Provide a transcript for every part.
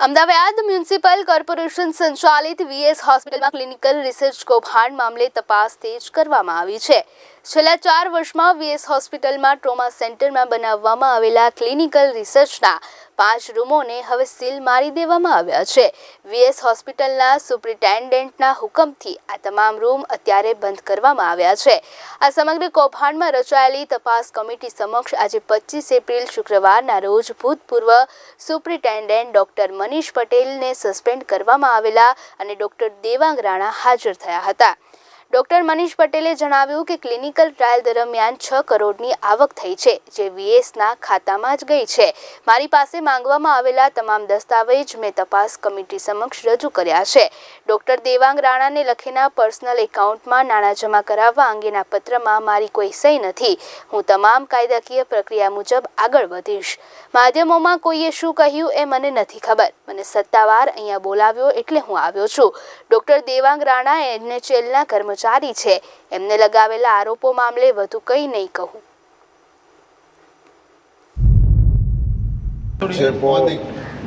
Ahmedabad municipal corporation સંચાલિત VS હોસ્પિટલમાં clinical research કૌભાંડ મામલે તપાસ તેજ કરવામાં આવી છે. છેલ્લા ચાર વર્ષમાં વીએસ હોસ્પિટલમાં ટ્રોમા સેન્ટરમાં બનાવવામાં આવેલા ક્લિનિકલ રિસર્ચના પાંચ રૂમોને હવે સીલ મારી દેવામાં આવ્યા છે. વીએસ હોસ્પિટલના સુપ્રિન્ટેન્ડન્ટના હુકમથી આ તમામ રૂમ અત્યારે બંધ કરવામાં આવ્યા છે. આ સમગ્ર કૌભાંડમાં રચાયેલી તપાસ કમિટી સમક્ષ આજે પચીસ એપ્રિલ શુક્રવારના રોજ ભૂતપૂર્વ સુપ્રિન્ટેન્ડન્ટ ડોક્ટર મનીષ પટેલને સસ્પેન્ડ કરવામાં આવેલા અને ડોક્ટર દેવાંગ રાણા હાજર થયા હતા. ડોક્ટર મનીષ પટેલે જણાવ્યું કે ક્લિનિકલ ટ્રાયલ દરમિયાન છ કરોડની આવક થઈ છે, જે વીએસના ખાતામાં જ ગઈ છે. મારી પાસે માંગવામાં આવેલા તમામ દસ્તાવેજ મેં તપાસ કમિટી સમક્ષ રજૂ કર્યા છે. ડોક્ટર દેવાંગ રાણાને લખેલા પર્સનલ એકાઉન્ટમાં નાણાં જમા કરાવવા અંગેના પત્રમાં મારી કોઈ સહી નથી. હું તમામ કાયદાકીય પ્રક્રિયા મુજબ આગળ વધીશ. માધ્યમોમાં કોઈએ શું કહ્યું એ મને નથી ખબર. મને સત્તાવાર અહીંયા બોલાવ્યો એટલે હું આવ્યો છું. ડોક્ટર દેવાંગ રાણા એનએચએલના કર્મચારી છે. એમને લગાવેલા આરોપો મામલે વધુ કંઈ નહીં કહું.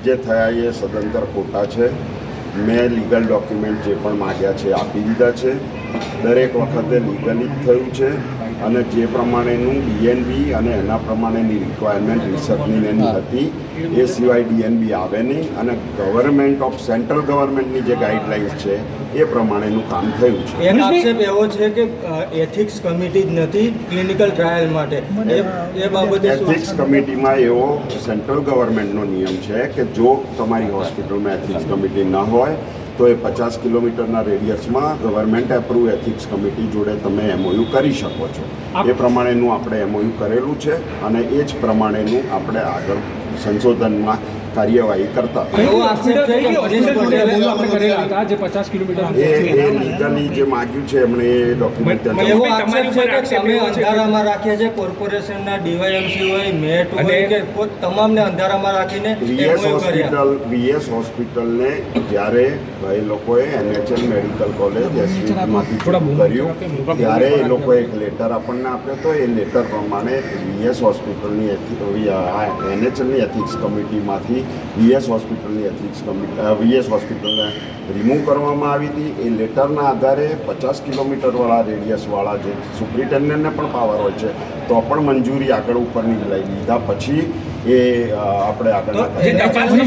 જે થયા એ સદંતર ખોટા છે. મેં લીગલ ડોક્યુમેન્ટ જે પણ માગ્યા છે આપી દીધા છે. દરેક વખતે લીગલી થયું છે. અને જે પ્રમાણેનું ડીએનબી અને એના પ્રમાણેની રિક્વાયરમેન્ટ રિસર્ચની એની હતી એ સિવાય ડીએનબી આવે નહીં. અને ગવર્મેન્ટ ઓફ સેન્ટ્રલ ગવર્મેન્ટની જે ગાઈડલાઇન્સ છે એ પ્રમાણેનું કામ થયું છે. એક આક્ષેપ એવો છે કે એથિક્સ કમિટી જ નથી ક્લિનિકલ ટ્રાયલ માટે. એ એ બાબતે એથિક્સ કમિટીમાં એવો સેન્ટ્રલ ગવર્મેન્ટનો નિયમ છે કે જો તમારી હોસ્પિટલમાં એથિક્સ કમિટી ન હોય તો એ પચાસ કિલોમીટરના રેડિયસમાં ગવર્મેન્ટ એપ્રુવ એથિક્સ કમિટી જોડે તમે એમઓયુ કરી શકો છો. એ પ્રમાણેનું આપણે એમઓયુ કરેલું છે અને એ જ પ્રમાણેનું આપણે આગળ સંશોધનમાં કાર્યવાહી કરતા. એ એ લીગલી જે માગ્યું છે એમણે એ ડોક્યુમેન્ટ અંધારામાં રાખ્યા છે કોર્પોરેશનના ડીવાયએમસી હોય મેટ હોય કે તમામને અંધારામાં રાખીને વીએસ હોસ્પિટલ વીએસ હોસ્પિટલને જ્યારે એ લોકોએ એનએચએલ મેડિકલ કોલેજ એસવીમાંથી કર્યું. ત્યારે એ લોકોએ એક લેટર આપણને આપ્યો તો એ લેટર પ્રમાણે વીએસ હોસ્પિટલની એનએચએલની એથિક્સ કમિટીમાંથી વીએસ હોસ્પિટલની એથિક્સ કમિટી વીએસ હોસ્પિટલને રિમૂવ કરવામાં આવી હતી. એ લેટરના આધારે પચાસ કિલોમીટરવાળા રેડિયસવાળા જે સુપ્રિન્ટેન્ડન્ટને પણ પાવર હોય છે તો પણ મંજૂરી આગળ ઉપરની લઈ લીધા પછી એ આપણે આગળ